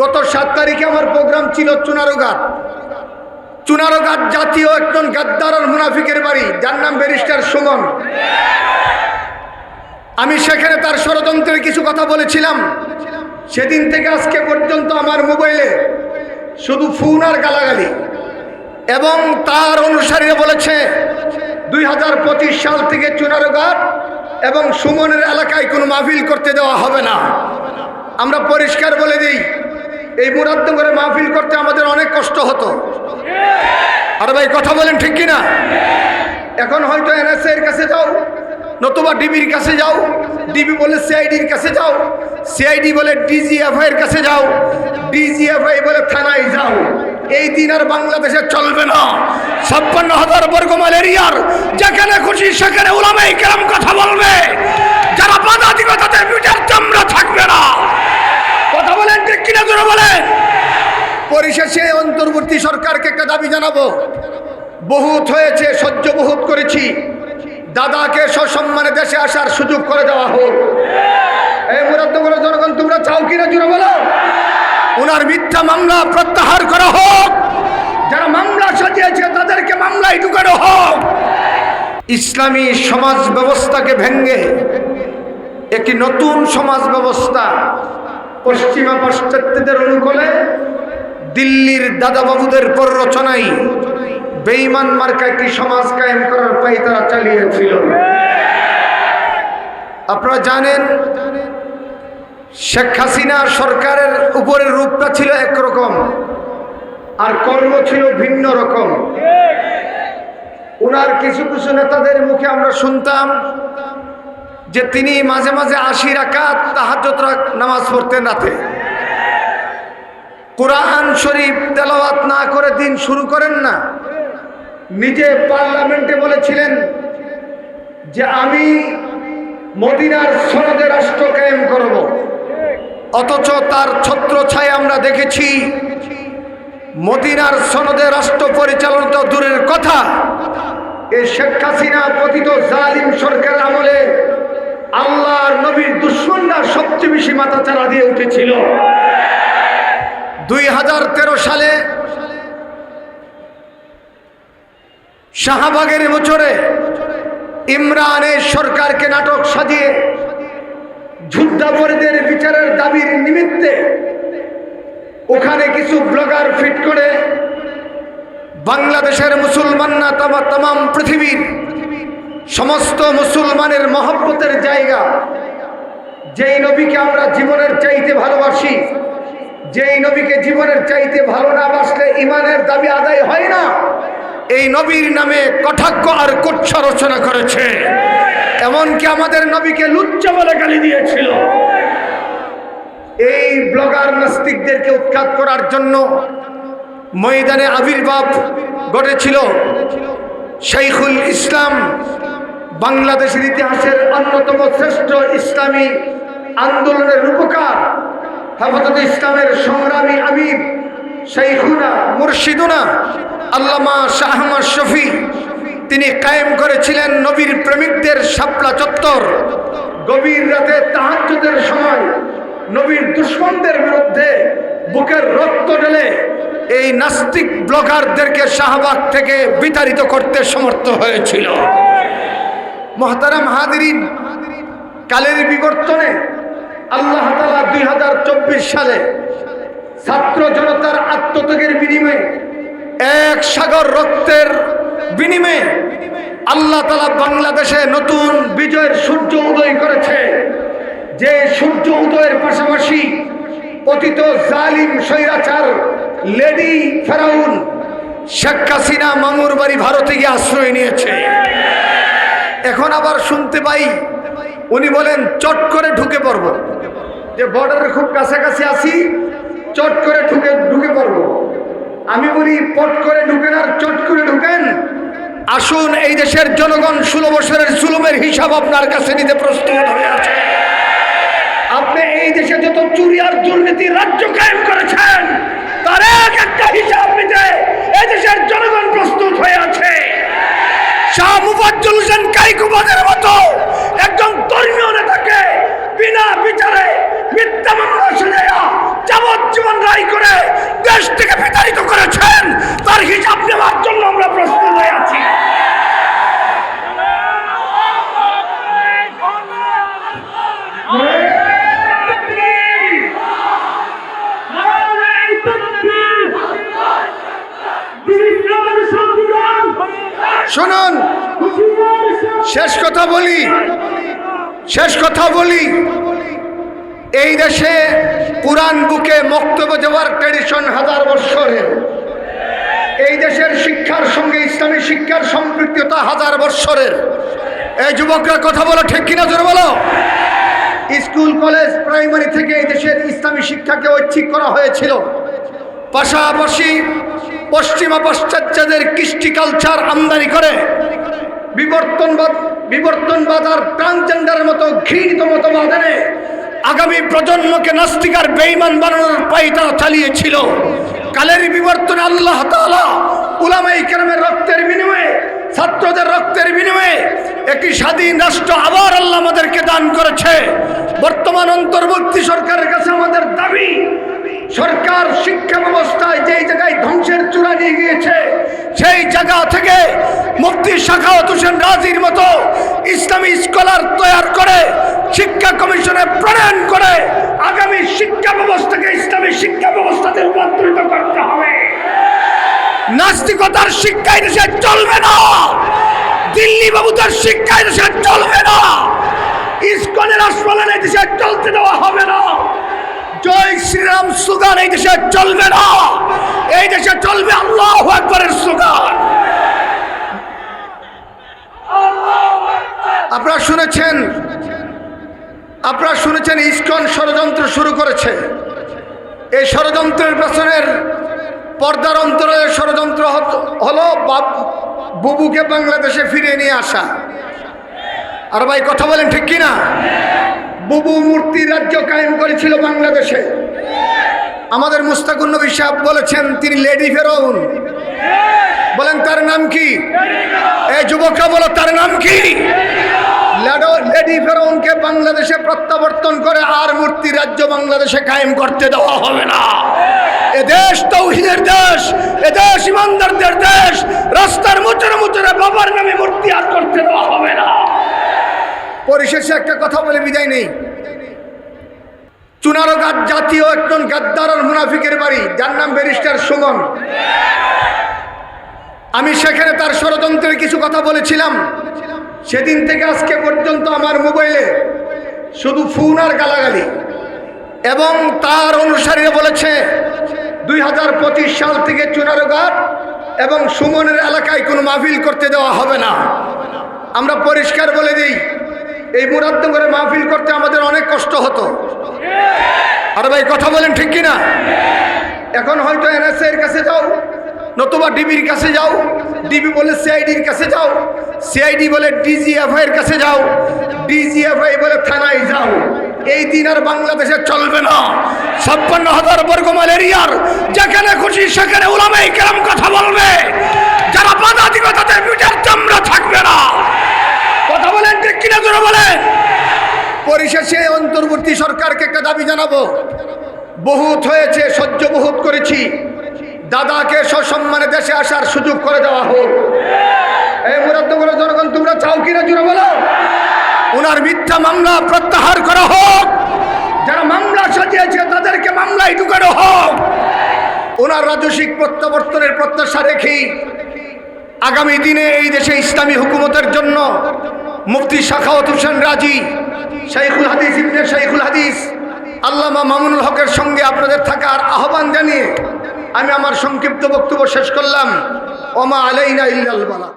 গত সাত তারিখে আমার প্রোগ্রাম ছিল চুনারোঘাট। চুনারোঘাট জাতীয় একজন গাদ্দার আর মুনাফিকের বাড়ি, যার নাম ব্যারিস্টার সুমন। আমি সেখানে তার ষড়যন্ত্রের কিছু কথা বলেছিলাম। সেদিন থেকে আজকে পর্যন্ত আমার মোবাইলে শুধু ফোন আর গালাগালি। এবং তার অনুসারীরা বলেছে, দুই হাজার পঁচিশ সাল থেকে চুনারোঘাট এবং সুমনের এলাকায় কোনো মাহফিল করতে দেওয়া হবে না। আমরা পরিষ্কার বলে দিই এই মুরাদ্দগরে মাহফিল করতে আমাদের অনেক কষ্ট হতো। আর ভাই, কথা বলেন ঠিক কিনা? এখন হয়তো এনএসএ এর কাছে যাও, নতুবা ডিবির কাছে যাও, ডিবি বলে সিআইডির কাছে যাও, সিআইডি বলে ডিজিএফআই এর কাছে যাও, ডিজিএফআই বলে থানায় যাও। এই দিন আর বাংলাদেশে চলবে না। ছাপ্পান্ন হাজার বর্গ মাইল এরিয়ার যেখানে খুশি সেখানে ওলামাই কেরাম কথা বলবে। যারা বাধাধিকতাতে পিঠের চামড়া থাকবে না। কথা বলেন, ঠিক কিনা জোরে বলেন। পরিশেষে অন্তর্বর্তী সরকারকে একটা দাবি জানাব। বহুত হয়েছে, সহ্য বহুত করেছি। দাদাকে সসম্মানে দেশে আসার সুযোগ করে দেওয়া হোক। এই মুরাদ্দগুলো জনগণ, তোমরা চাও কিনা জুড়ে বলো? ওনার মিথ্যা মামলা প্রত্যাহার করা হোক। যারা মামলা সাজিয়েছে, তাদেরকে মামলায় ঢুকানো হোক। ইসলামী সমাজ ব্যবস্থাকে ভেঙ্গে একটি নতুন সমাজ ব্যবস্থা পশ্চিমা পাশ্চাত্যদের অনুকূলে দিল্লির দাদাবাবুদের প্ররোচনায় বেইমান মার্কা একটি সমাজ কায়েম করার পাই তারা চালিয়েছিল। আপনারা জানেন, শেখ হাসিনা সরকারের উপরের রূপটা ছিল একরকম, আর কর্ম ছিল ভিন্ন রকম। ওনার কিছু কিছু নেতাদের মুখে আমরা শুনতাম যে তিনি মাঝে মাঝে আশি রাকাত তাহাজ্জত নামাজ পড়তেন রাতে। কোরআন শরীফ তেলাওয়াত না করে দিন শুরু করেন না। নিজে পার্লামেন্টে বলেছিলেন যে আমি মদিনার সনদে রাষ্ট্র কায়েম করব। অথচ তার ছত্র ছায় আমরা দেখেছি। মদিনার সনদে রাষ্ট্র পরিচালনা দূরের কথা। এই শেখ হাসিনা পতিত জালিম সরকার আমলে আল্লাহর নবীর দুশ্মনরা সবচেয়ে বেশি মাথা চারা দিয়ে উঠেছিল। দুই হাজার তেরো সালে শাহবাগের বছরে ইমরানের সরকারকে নাটক সাজিয়ে যুদ্ধাপরাধীদের বিচারের দাবির নিমিত্তে ওখানে কিছু ব্লগার ফিট করে বাংলাদেশের মুসলমানরা তাম পৃথিবীর সমস্ত মুসলমানের মহব্বতের জায়গা। যেই নবীকে আমরা জীবনের চাইতে ভালোবাসি, যেই নবীকে জীবনের চাইতে ভালো না বাসলে ইমানের দাবি আদায় হয় না, এই নবীর নামে কটাক্ষ আর কুচ্ছ রচনা করেছে। এমনকি আমাদের নবীকে লুচ্চা বলে গালি দিয়েছিল। এই ব্লগার নাস্তিকদেরকে উৎখাত করার জন্য ময়দানে আবির্ভাব ঘটেছিল। শৈখুল ইসলাম বাংলাদেশের ইতিহাসের অন্যতম শ্রেষ্ঠ ইসলামী আন্দোলনের রূপকার হেফাজত ইসলামের সংগ্রামী আমির শৈখুনা মুর্শিদুনা আল্লামা শাহমাদ শফি। তিনি কায়েম করেছিলেন নবীর প্রেমিকদের শাপলা চত্বর। গভীর রাতে তাহাজ্জুদের সময় নবীর দুশ্মনদের বিরুদ্ধে বুকের রক্ত ঢেলে এই নাস্তিক ব্লগারদেরকে শাহবাগ থেকে বিতাড়িত করতে সমর্থ হয়েছিল। মহতারাম হাদিরিন কালের বিবর্তনে আল্লাহ তালা দুই হাজার চব্বিশ সালে ছাত্র জনতার আত্মত্যাগের বিনিময়ে এক সাগর রক্তের বিনিময়ে আল্লাহ তালা বাংলাদেশে নতুন বিজয়ের সূর্য উদয় করেছে। যে সূর্য উদয়ের পাশাপাশি অতীত জালিম স্বৈরাচার লেডি ফেরাউন শেখ হাসিনা মামুর বাড়ি ভারতে গিয়ে আশ্রয় নিয়েছে। এখন আবার শুনতে পাই, উনি বলেন, চট করে ঢুকে পড়ব। যে বর্ডারের খুব কাছাকাছি আসি চট করে ঢুকে ঢুকে পড়ব। আমি বলি, পট করে ঢুকেন আর চট করে ঢুকেন। আসুন, এই দেশের জনগণ ষোলো বছরের জুলুমের হিসাব আপনার কাছে নিতে প্রস্তুত হয়ে আছে। আপনি এই দেশে যত চুরি আর দুর্নীতি রাজ্য কায়েম করেছেন, তার এক একটা হিসাব নিতে এই দেশের জনগণ প্রস্তুত হয়ে আছে। শাহ মুফাজ্জল হোসেন কাইকুবাদের মতো একজন ধর্মীয় নেতাকে বিনা বিচারে মিথ্যা মামলা সাজাইয়া যাবজ্জীবন রায় করে দেশ থেকে বিতাড়িত করেছেন, তার হিসাব নেওয়ার জন্য আমরা প্রস্তুত হয়ে আছি। শুনুন, শেষ কথা বলি, শেষ কথা বলি। এই দেশে কোরআন বুকে বক্তব্য দেওয়ার ট্রেডিশন হাজার বৎসরের। এই দেশের শিক্ষার সঙ্গে ইসলামী শিক্ষার সম্পৃক্ততা হাজার বৎসরের। এই যুবকরা কথা বলো, ঠিক কিনা জোরে বলো? স্কুল, কলেজ, প্রাইমারি থেকে এই দেশের ইসলামী শিক্ষাকে ঐচ্ছিক করা হয়েছিল। পাশাপাশি পশ্চিমা পাশ্চাত্যদের কৃষ্টি কালচার আমদানি করে। বিবর্তনবাদ বিবর্তনবাদ আর ট্রান্সজেন্ডারের মতো ঘৃণিত মতবাদ এনে আগামী প্রজন্মকে নাস্তিকার বেইমান বানানোর পাই তারা চালিয়েছিল। কালের বিবর্তনে আল্লাহ কেরামের রক্তের বিনিময়ে, ছাত্রদের রক্তের বিনিময়ে একটি স্বাধীন রাষ্ট্র আবার আল্লাহ আমাদেরকে দান করেছে। বর্তমান অন্তর্বর্তী সরকারের কাছে আমাদের দাবি সরকার শিক্ষা ব্যবস্থায় যেই জায়গায় ধ্বংসের চূড়া নিয়ে গিয়েছে, সেই জায়গা থেকে মুক্তি শাখাওয়াত হোসেন রাজির মতো ইসলামী স্কলার তৈরি করে, শিক্ষা কমিশনে প্রণয়ন করে আগামী শিক্ষা ব্যবস্থাকে ইসলামী শিক্ষা ব্যবস্থাতে রূপান্তরিত করতে হবে। নাস্তিকতার শিক্ষা দেশে চলবে না। দিল্লি বাবুদের শিক্ষা দেশে চলবে না। ইস্কনের এই দেশে চলতে দেওয়া হবে না। শ্রীরাম সুগার এই দেশে চলবে না। এই দেশে চলবে আল্লাহ আকবরের সুগার। আপনারা শুনেছেন আপনারা শুনেছেন ইস্কন ষড়যন্ত্র শুরু করেছে। এই ষড়যন্ত্রের পেছনের পর্দার অন্তরে ষড়যন্ত্র হলো বাব- বুবুকে বাংলাদেশে ফিরিয়ে নিয়ে আসা। আর ভাই, কথা বলেন ঠিক কিনা? বুবু মূর্তি রাজ্য কায়েম করেছিল বাংলাদেশে। আমাদের মুস্তাকুর নবী সাহেব বলেছেন, তিনি লেডি ফেরাউন। বলেন, তার নাম কি? এই যুবকরা বলো তার নাম কি? লেডো- ফেরাউনকে বাংলাদেশে প্রত্যাবর্তন করে আর মূর্তি রাজ্য বাংলাদেশে কায়েম করতে দেওয়া হবে না। এ দেশ তৌহিদের দেশ, এ দেশ ইমানদারদের দেশ, রাস্তার মুচরে মুচরে বাবার নামে মূর্তি আর করতে দেওয়া হবে না। পরিশেষে একটা কথা বলে বিদায় নেই। চুনারগাদ জাতীয় একজন গাদ্দার মুনাফিকের বাড়ি, যার নাম ব্যারিস্টার সুমন। আমি সেখানে তার ষড়যন্ত্রের কিছু কথা বলেছিলাম। সেদিন থেকে আজকে পর্যন্ত আমার মোবাইলে শুধু ফোন আর গালাগালি। এবং তার অনুসারীরা বলেছে, দুই হাজার পঁচিশ সাল থেকে চুনারঘাট এবং সুমনের এলাকায় কোনো মাহফিল করতে দেওয়া হবে না। আমরা পরিষ্কার বলে দিই এই মুরাদ্দগরে মাহফিল করতে আমাদের অনেক কষ্ট হতো। আর ভাই, কথা বলেন ঠিক কিনা? এখন হয়তো এনএসএ এর কাছে যাও, নতুবা ডিবির কাছে যাও, ডিবি বলে সিআইডির কাছে যাও, সিআইডি বলে ডিজিএফআই এর কাছে যাও, ডিজিএফআই বলে থানায় যাও। এই দিন আর বাংলাদেশে চলবে না। ছাপ্পান্ন হাজার বর্গমাল এরিয়ার, যেখানে খুশি সেখানে ওলামাই কেরাম কথা বলবে। যারা বাধা দিবে তাদের পিঠের চামড়া থাকবে না। কিনা জোরে বলেন পরিশেষে অন্তর্বর্তী সরকারকে একটা দাবি জানাব। বহুত হয়েছে, সহ্য বহুত করেছি। দাদাকে সসম্মানে দেশে আসার সুযোগ করে দেওয়া হোক। এই মুরাদ্দগুলো জনগণ, তোমরা চাও কিনা জুড়ে বলো? ওনার মিথ্যা মামলা প্রত্যাহার করা হোক। যারা মামলা সাজিয়েছে, তাদেরকে মামলায় ঢুকানো হোক। ওনার রাজস্বিক প্রত্যাবর্তনের প্রত্যাশা রেখেই আগামী দিনে এই দেশে ইসলামী হুকুমতের জন্য মুফতি শাখাওয়াত হোসেন রাজি, শাইখুল হাদিস ইবনে শাইখুল হাদিস। আল্লামা মামুনুল হকের সঙ্গে আপনাদের থাকার আহ্বান জানিয়ে আমি আমার সংক্ষিপ্ত বক্তব্য শেষ করলাম। ওমা আলাইনা ইল্লাল বালা।